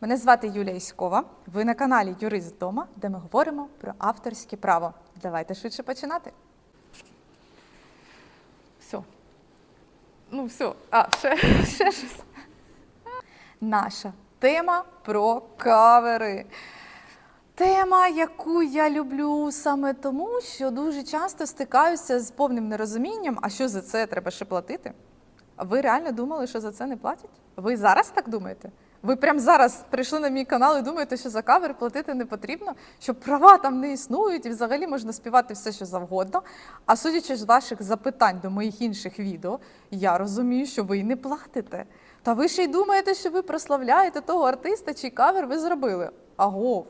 Мене звати Юлія Іськова. Ви на каналі Юрист Дома, де ми говоримо про авторське право. Давайте швидше починати. Все. Ну, все. А, ще, ще щось. Наша тема про кавери. Тема, яку я люблю саме тому, що дуже часто стикаюся з повним нерозумінням, а що за це треба ще платити? Ви реально думали, що за це не платять? Ви зараз так думаєте? Ви прямо зараз прийшли на мій канал і думаєте, що за кавер платити не потрібно, що права там не існують і взагалі можна співати все, що завгодно. А судячи з ваших запитань до моїх інших відео, я розумію, що ви й не платите. Та ви ще й думаєте, що ви прославляєте того артиста, чий кавер ви зробили. Агов.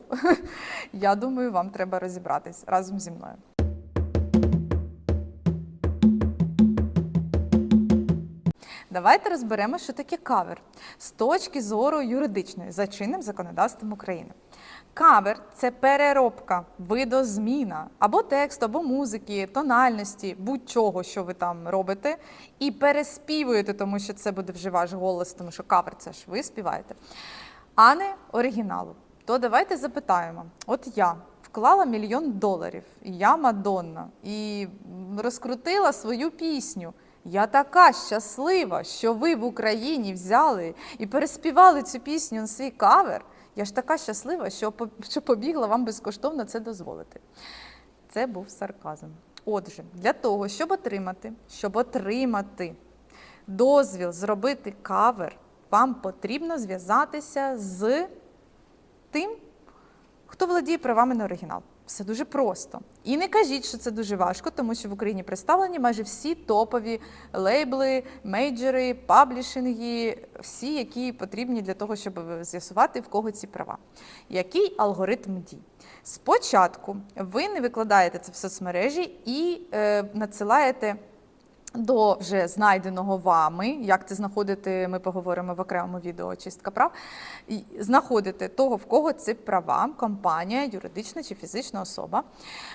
Я думаю, вам треба розібратись разом зі мною. Давайте розберемо, що таке кавер з точки зору юридичної за чинним законодавством України. Кавер це переробка, видозміна або тексту, або музики, тональності, будь-чого, що ви там робите, і переспівуєте, тому що це буде вже ваш голос, тому що кавер це ж ви співаєте, а не оригіналу. То давайте запитаємо: от я вклала мільйон доларів, я Мадонна, і розкрутила свою пісню. Я така щаслива, що ви в Україні взяли і переспівали цю пісню на свій кавер. Я ж така щаслива, що побігла вам безкоштовно це дозволити. Це був сарказм. Отже, для того, щоб отримати, щоб отримати дозвіл зробити кавер, вам потрібно зв'язатися з тим, хто володіє правами на оригінал. Все дуже просто. І не кажіть, що це дуже важко, тому що в Україні представлені майже всі топові лейбли, мейджери, паблішинги, всі, які потрібні для того, щоб з'ясувати, в кого ці права. Який алгоритм дій? Спочатку ви не викладаєте це в соцмережі і е, надсилаєте до вже знайденого вами, як це знаходити, ми поговоримо в окремому відео чистка прав. І Знаходите того, в кого це права, компанія, юридична чи фізична особа.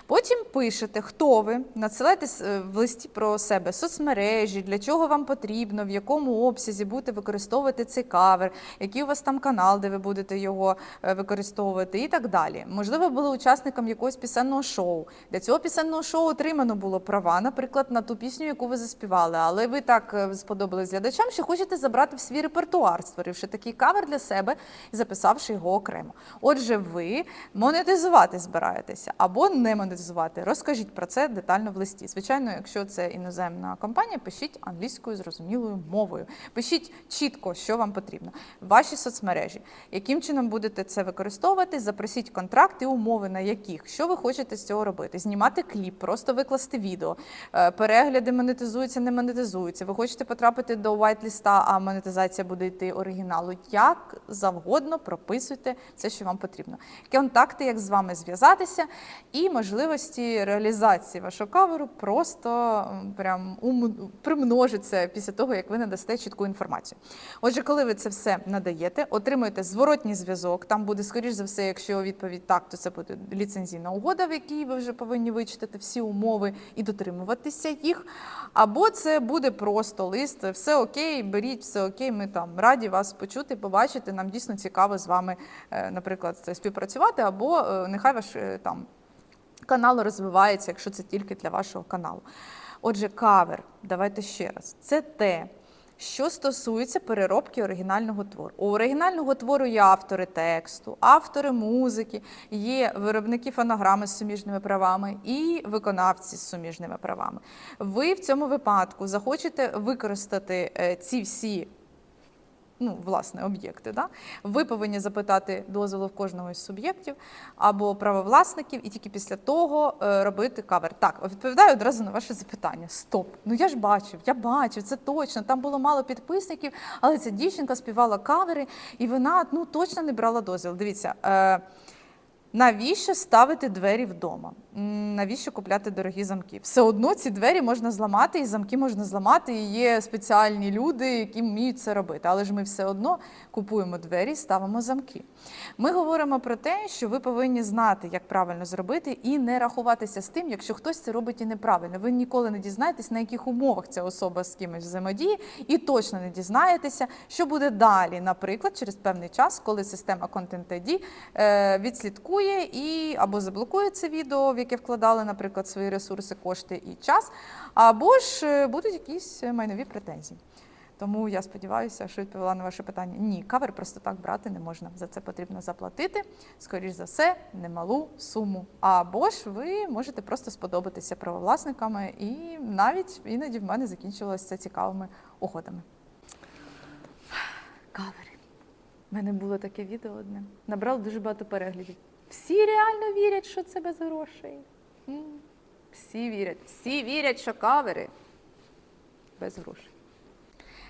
Потім пишете, хто ви, надсилаєте с- е, в листі про себе соцмережі, для чого вам потрібно, в якому обсязі будете використовувати цей кавер, який у вас там канал, де ви будете його е, використовувати, і так далі. Можливо, були учасником якогось пісенного шоу. Для цього пісенного шоу отримано було права, наприклад, на ту пісню, яку ви заспівали. Але ви так е, сподобались глядачам, що хочете забрати в свій репертуар, створивши такий кавер для себе і записавши його окремо. Отже, ви монетизувати збираєтеся або не монетизувати. Розкажіть про це детально в листі. Звичайно, якщо це іноземна компанія, пишіть англійською зрозумілою мовою. Пишіть чітко, що вам потрібно. Ваші соцмережі, яким чином будете це використовувати, запросіть контракт і умови, на яких що ви хочете з цього робити. Знімати кліп, просто викласти відео, Е, перегляди монетизуються, не монетизуються. Ви хочете потрапити до вайт-ліста, а монетизація буде йти оригіналу. Як завгодно прописуйте все, що вам потрібно. Контакти, як з вами зв'язатися, і можливості реалізації вашого каверу просто прям примножиться після того, як ви надасте чітку інформацію. Отже, коли ви це все надаєте, отримуєте зворотній зв'язок. Там буде, скоріш за все, якщо відповідь так, то це буде ліцензійна угода, в якій ви вже повинні вичитати всі умови і дотримуватися їх. Або це буде просто лист, все окей, беріть, все окей, ми там раді вас почути, побачити. Нам дійсно цікаво з вами, е, наприклад, співпрацювати, або е, нехай ваш е, там канал розвивається, якщо це тільки для вашого каналу. Отже, кавер, давайте ще раз. Це те, що стосується переробки оригінального твору. У оригінального твору є автори тексту, автори музики, є виробники фонограми з суміжними правами і виконавці з суміжними правами. Ви в цьому випадку захочете використати е, ці всі ну, власне, об'єкти. Да? Ви повинні запитати дозволу в кожного із суб'єктів або правовласників, і тільки після того е, робити кавер. Так, відповідаю одразу на ваше запитання. Стоп! Ну я ж бачив, я бачив, це точно. Там було мало підписників, але ця дівчинка співала кавери, і вона ну точно не брала дозвіл. Дивіться. Е, Навіщо ставити двері вдома? Навіщо купляти дорогі замки? Все одно ці двері можна зламати, і замки можна зламати, і є спеціальні люди, які вміють це робити. Але ж ми все одно купуємо двері і ставимо замки. Ми говоримо про те, що ви повинні знати, як правильно зробити, і не рахуватися з тим, якщо хтось це робить і неправильно. Ви ніколи не дізнаєтесь, на яких умовах ця особа з кимось взаємодіє, і точно не дізнаєтеся, що буде далі, наприклад, через певний час, коли система Content ID е, відслідкує і або заблокує це відео, в яке вкладали, наприклад, свої ресурси, кошти і час, або ж е, будуть якісь майнові претензії. Тому я сподіваюся, що відповіла на ваше питання. Ні, кавер просто так брати не можна. За це потрібно заплатити, скоріш за все, немалу суму. Або ж ви можете просто сподобатися правовласниками, і навіть іноді в мене закінчилося це цікавими угодами. Кавери. У мене було таке відео одне. Набрало дуже багато переглядів. Всі реально вірять, що це без грошей. Всі вірять. Всі вірять, що кавери без грошей.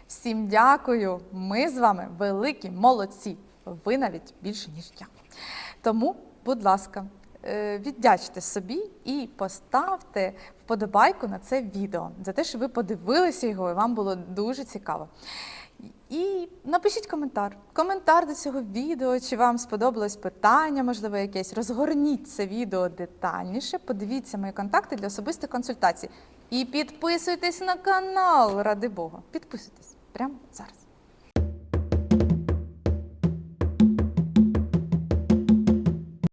Всім дякую. Ми з вами великі молодці. Ви навіть більше, ніж я. Тому, будь ласка, віддячте собі і поставте вподобайку на це відео за те, що ви подивилися його і вам було дуже цікаво. І напишіть коментар. Коментар до цього відео, чи вам сподобалось питання, можливо, якесь. Розгорніть це відео детальніше, подивіться мої контакти для особистої консультації. І підписуйтесь на канал, ради Бога. Підписуйтесь прямо зараз.